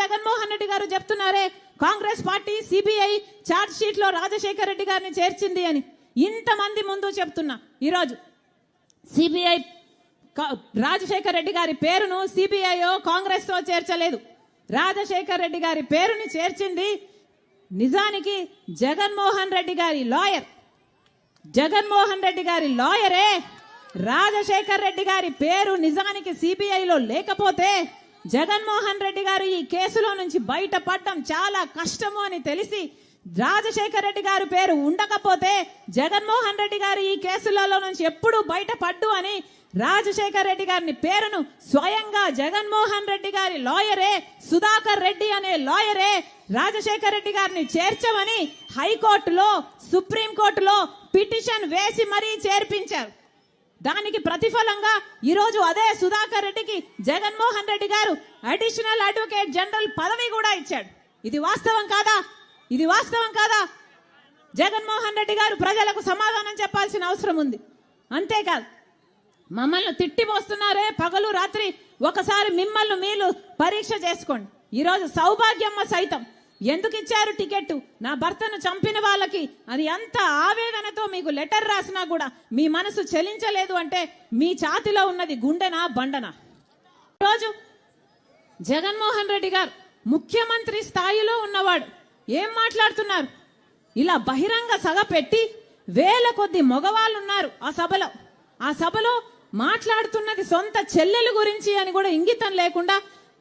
జగన్మోహన్ రెడ్డి గారు చెప్తున్నారే Congress party CBI charge షీట్లో రాజశేఖర్ రెడ్డి గారిని చేర్చింది అని ఇంతమంది ముందు చెప్తున్నా. ఈరోజు సిబిఐ రాజశేఖర్ రెడ్డి గారి పేరును సిబిఐ కాంగ్రెస్తో చేర్చలేదు. రాజశేఖర్ రెడ్డి గారి పేరుని చేర్చింది నిజానికి జగన్మోహన్ రెడ్డి గారి లాయర్. జగన్మోహన్ రెడ్డి గారి లాయరే. రాజశేఖర్ రెడ్డి గారి పేరు నిజానికి సిబిఐలో లేకపోతే జగన్మోహన్ రెడ్డి గారు ఈ కేసులో నుంచి బయటపడడం చాలా కష్టము అని తెలిసి రాజశేఖర్ రెడ్డి గారి పేరు ఉండకపోతే జగన్మోహన్ రెడ్డి గారు ఈ కేసులలో నుంచి ఎప్పుడు బయటపడ్డు అని రాజశేఖర్ రెడ్డి గారిని పేరును స్వయంగా జగన్మోహన్ రెడ్డి గారి లాయరే సుధాకర్ రెడ్డి అనే లాయరే రాజశేఖర్ రెడ్డి గారిని చేర్చమని హైకోర్టులో సుప్రీంకోర్టులో పిటిషన్ వేసి మరీ చేర్పించారు. దానికి ప్రతిఫలంగా ఈరోజు అదే సుధాకర్ రెడ్డికి జగన్మోహన్ రెడ్డి గారు అడిషనల్ అడ్వకేట్ జనరల్ పదవి కూడా ఇచ్చాడు. ఇది వాస్తవం కాదా? ఇది వాస్తవం కాదా? జగన్మోహన్ రెడ్డి గారు ప్రజలకు సమాధానం చెప్పాల్సిన అవసరం ఉంది. అంతేకాదు మమ్మల్ని తిట్టిపోస్తున్నారే పగలు రాత్రి ఒకసారి మిమ్మల్ని మీరు పరీక్ష చేసుకోండి. ఈరోజు సౌభాగ్యమ్మ సైతం ఎందుకు ఇచ్చారు టికెట్ నా భర్తను చంపిన వాళ్ళకి అని ఎంత ఆవేదనతో మీకు లెటర్ రాసినా కూడా మీ మనసు చెలించలేదు అంటే మీ ఛాతిలో ఉన్నది గుండెనా బండనా? రోజు జగన్మోహన్ రెడ్డి గారు ముఖ్యమంత్రి స్థాయిలో ఉన్నవాడు. ఏం మాట్లాడుతున్నారు? ఇలా బహిరంగ సభ పెట్టి వేల కొద్ది మగవాళ్ళు ఉన్నారు ఆ సభలో. ఆ సభలో మాట్లాడుతున్నది సొంత చెల్లెలు గురించి అని కూడా ఇంగితం లేకుండా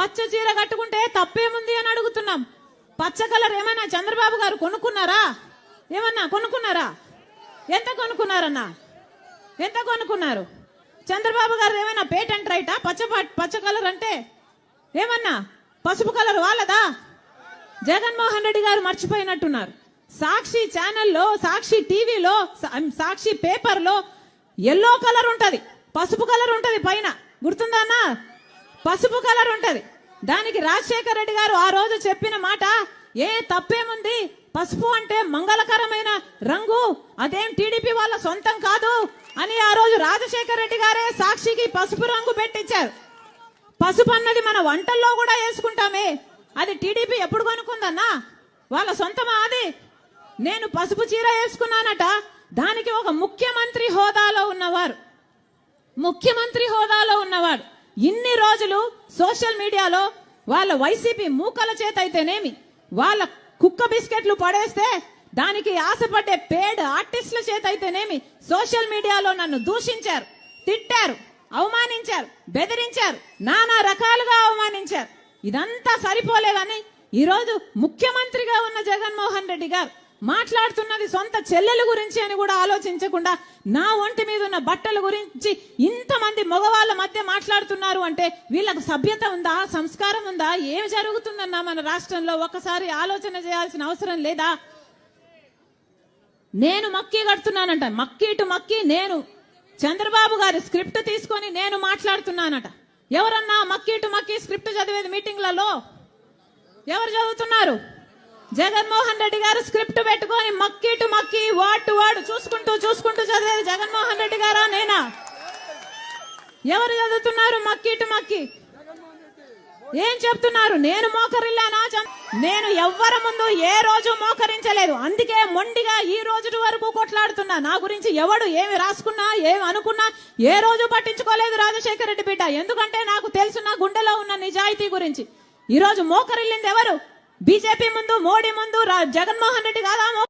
పచ్చ చీర కట్టుకుంటే తప్పేముంది అని అడుగుతున్నాం. పచ్చ కలర్ ఏమైనా చంద్రబాబు గారు కొనుక్కున్నారా? ఏమన్నా కొనుక్కున్నారా? ఎంత కొనుక్కున్నారన్నా? ఎంత కొనుక్కున్నారు? చంద్రబాబు గారు ఏమైనా పేటెంట్ రైటా పచ్చ పచ్చ కలర్ అంటే ఏమన్నా? పసుపు కలర్ వాళ్ళదా? జగన్మోహన్ రెడ్డి గారు మర్చిపోయినట్టున్నారు. సాక్షి ఛానల్లో సాక్షి టీవీలో సా- సాక్షి పేపర్లో ఎల్లో కలర్ ఉంటది. పసుపు కలర్ ఉంటది పైన. గుర్తుందా అన్నా? పసుపు కలర్ ఉంటది. దానికి రాజశేఖర రెడ్డి గారు ఆ రోజు చెప్పిన మాట ఏ తప్పేముంది? పసుపు అంటే మంగళకరమైన రంగు అదేం టీడీపీ వాళ్ళ సొంతం కాదు అని ఆ రోజు రాజశేఖర రెడ్డి గారే సాక్షికి పసుపు రంగు పెట్టించారు. పసుపు అన్నది మన వంటల్లో కూడా వేసుకుంటామే. అది టీడీపీ ఎప్పుడు కొనుక్కుందన్నా? వాళ్ళ సొంతమా అది? నేను పసుపు చీర వేసుకున్నానట. దానికి ఒక ముఖ్యమంత్రి హోదాలో ఉన్నవారు. ముఖ్యమంత్రి హోదాలో ఉన్నవాడు. ఇన్ని రోజులు సోషల్ మీడియాలో వాళ్ళ వైసీపీ మూకల చేత అయితేనేమి వాళ్ళ కుక్క బిస్కెట్లు పడేస్తే దానికి ఆశపడ్డే పేడ్ ఆర్టిస్టుల చేత అయితేనేమి సోషల్ మీడియాలో నన్ను దూషించారు తిట్టారు అవమానించారు బెదిరించారు నానా రకాలుగా అవమానించారు. ఇదంతా సరిపోలేదని ఈరోజు ముఖ్యమంత్రిగా ఉన్న జగన్మోహన్ రెడ్డి గారు మాట్లాడుతున్నది సొంత చెల్లెల గురించి అని కూడా ఆలోచించకుండా నా ఒంటి మీద ఉన్న బట్టల గురించి ఇంతమంది మగవాళ్ళ మధ్య మాట్లాడుతున్నారు అంటే వీళ్ళకు సభ్యత ఉందా సంస్కారం ఉందా ఏమి జరుగుతుందన్నా మన రాష్ట్రంలో? ఒకసారి ఆలోచన చేయాల్సిన అవసరం లేదా? నేను మక్కీ కడుతున్నానంట. మక్కీటు మక్కి మక్కీ నేను చంద్రబాబు గారి స్క్రిప్ట్ తీసుకొని నేను మాట్లాడుతున్నానట. ఎవరన్నా మక్కీటు మక్కి మక్కీ స్క్రిప్ట్ చదివేది మీటింగ్లలో? ఎవరు చదువుతున్నారు? జగన్మోహన్ రెడ్డి గారు స్క్రిప్ట్ పెట్టుకొని మక్కిటు మక్కి వాటు వాడు చూసుకుంటూ చూసుకుంటూ చదివేది జగన్మోహన్ రెడ్డి గారా నేనా? ఎవరు చదువుతున్నారు మక్కిటు మక్కి? ఏం చెప్తున్నారు? నేను మోకరిల్లానా? నేను ఎవ్వరి ముందు ఏ రోజు మోకరించలేదు. అందుకే మొండిగా ఈ రోజు వరకు కొట్లాడుతున్నా. నా గురించి ఎవడు ఏమి రాసుకున్నా ఏమి అనుకున్నా ఏ రోజు పట్టించుకోలేదు రాజశేఖర రెడ్డి బిడ్డ. ఎందుకంటే నాకు తెలుసు నా గుండెలో ఉన్న నిజాయితీ గురించి. ఈ రోజు మోకరిల్లింది ఎవరు? బీజేపీ ముందు మోడీ ముందు జగన్మోహన్ రెడ్డి కాదా?